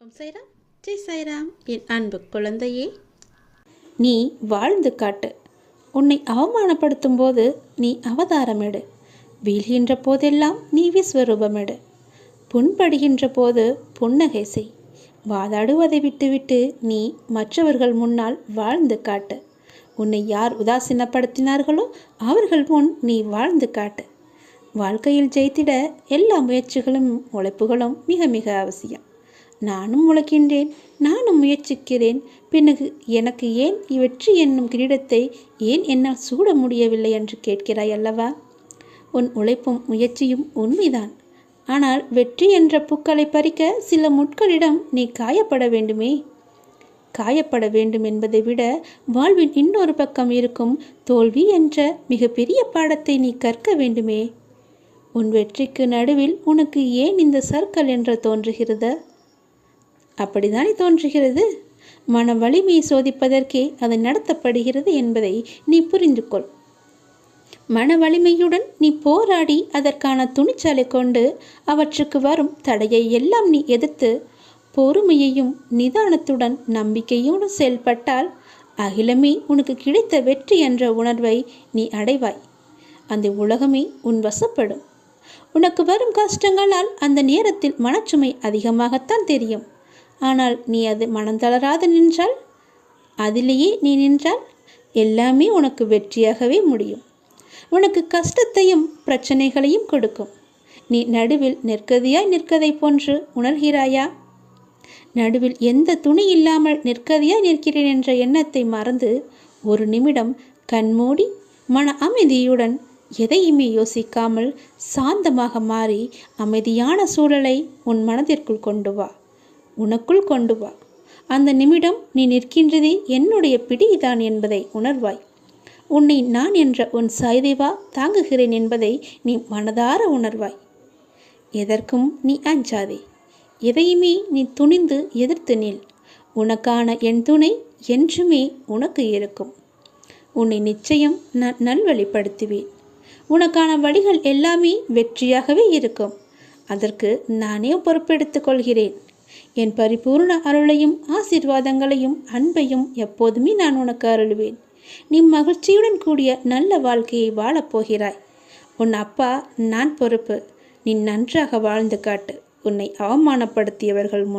ஓம் சைராம். ஜெய் சாய்ராம் என் அன்பு குழந்தையே. நீ வாழ்ந்து காட்டு. உன்னை அவமானப்படுத்தும் போது நீ அவதாரமிடு. வீழ்கின்ற போதெல்லாம் நீ விஸ்வரூபமிடு. புண்படுகின்ற போது புன்னகை செய். வாதாடுவதை விட்டுவிட்டு நீ மற்றவர்கள் முன்னால் வாழ்ந்து காட்டு. உன்னை யார் உதாசீனப்படுத்தினார்களோ அவர்கள் முன் நீ வாழ்ந்து காட்டு. வாழ்க்கையில் ஜெயித்திட எல்லா முயற்சிகளும் உழைப்புகளும் மிக மிக அவசியம். நானும் உழைக்கின்றேன் நானும் முயற்சிக்கிறேன். பிறகு எனக்கு ஏன் வெற்றி என்னும் கிரீடத்தை ஏன் என்னால் சூட முடியவில்லை என்று கேட்கிறாய் அல்லவா? உன் உழைப்பும் முயற்சியும் உண்மைதான். ஆனால் வெற்றி என்ற பூக்களை பறிக்க சில முட்களிடம் நீ காயப்பட வேண்டுமே? காயப்பட வேண்டும் என்பதை விட வாழ்வின் இன்னொரு பக்கம் இருக்கும் தோல்வி என்ற மிகப்பெரிய பாடத்தை நீ கற்க வேண்டுமே? உன் வெற்றிக்கு நடுவில் உனக்கு ஏன் இந்த சர்க்கல் என்று தோன்றுகிறது? அப்படித்தானே தோன்றுகிறது? மன வலிமையை சோதிப்பதற்கே அது நடத்தப்படுகிறது என்பதை நீ புரிந்து கொள். மன வலிமையுடன் நீ போராடி அதற்கான துணிச்சலை கொண்டு அவற்றுக்கு வரும் தடையை எல்லாம் நீ எதிர்த்து பொறுமையையும் நிதானத்துடன் நம்பிக்கையோடு செயல்பட்டால் அகிலமே உனக்கு கிடைத்த வெற்றி என்ற உணர்வை நீ அடைவாய். அந்த உலகமே உன் வசப்படும். உனக்கு வரும் கஷ்டங்களால் அந்த நேரத்தில் மனச்சுமை அதிகமாகத்தான் தெரியும். ஆனால் நீ அது மனந்தளராது நின்றால்? அதிலேயே நீ நின்றால் எல்லாமே உனக்கு வெற்றியாகவே முடியும். உனக்கு கஷ்டத்தையும் பிரச்சனைகளையும் கொடுக்கும். நீ நடுவில் நிற்கதியாய் நிற்கதை போன்று உணர்கிறாயா? நடுவில் எந்த துணி இல்லாமல் நிற்கதியாய் நிற்கிறேன் என்ற எண்ணத்தை மறந்து ஒரு நிமிடம் கண்மூடி மன அமைதியுடன் எதையுமே யோசிக்காமல் சாந்தமாக மாறி அமைதியான சூழலை உன் மனதிற்குள் கொண்டு வா. உனக்குள் கொண்டு வா. அந்த நிமிடம் நீ நிற்கின்றதே என்னுடைய பிடிதான் என்பதை உணர்வாய். உன்னை நான் என்ற உன் சாய்தேவா தாங்குகிறேன் என்பதை நீ மனதார உணர்வாய். எதற்கும் நீ அஞ்சாதே. எதையுமே நீ துணிந்து எதிர்த்து நில். உனக்கான என் துணை என்றுமே உனக்கு இருக்கும். உன்னை நிச்சயம் நான் நல்வழிப்படுத்துவேன். உனக்கான வழிகள் எல்லாமே வெற்றியாகவே இருக்கும். அதற்கு நானே பொறுப்பெடுத்துக் கொள்கிறேன். என் பரிபூர்ண அருளையும் ஆசீர்வாதங்களையும் அன்பையும் எப்போதுமே நான் உனக்கு அருளுவேன். நீ மகிழ்ச்சியுடன் கூடிய நல்ல வாழ்க்கையை வாழப்போகிறாய் உன் அப்பா நான் பொறுப்பு. நீ நன்றாக வாழ்ந்து காட்டு. உன்னை அவமானப்படுத்தியவர்கள் முன்.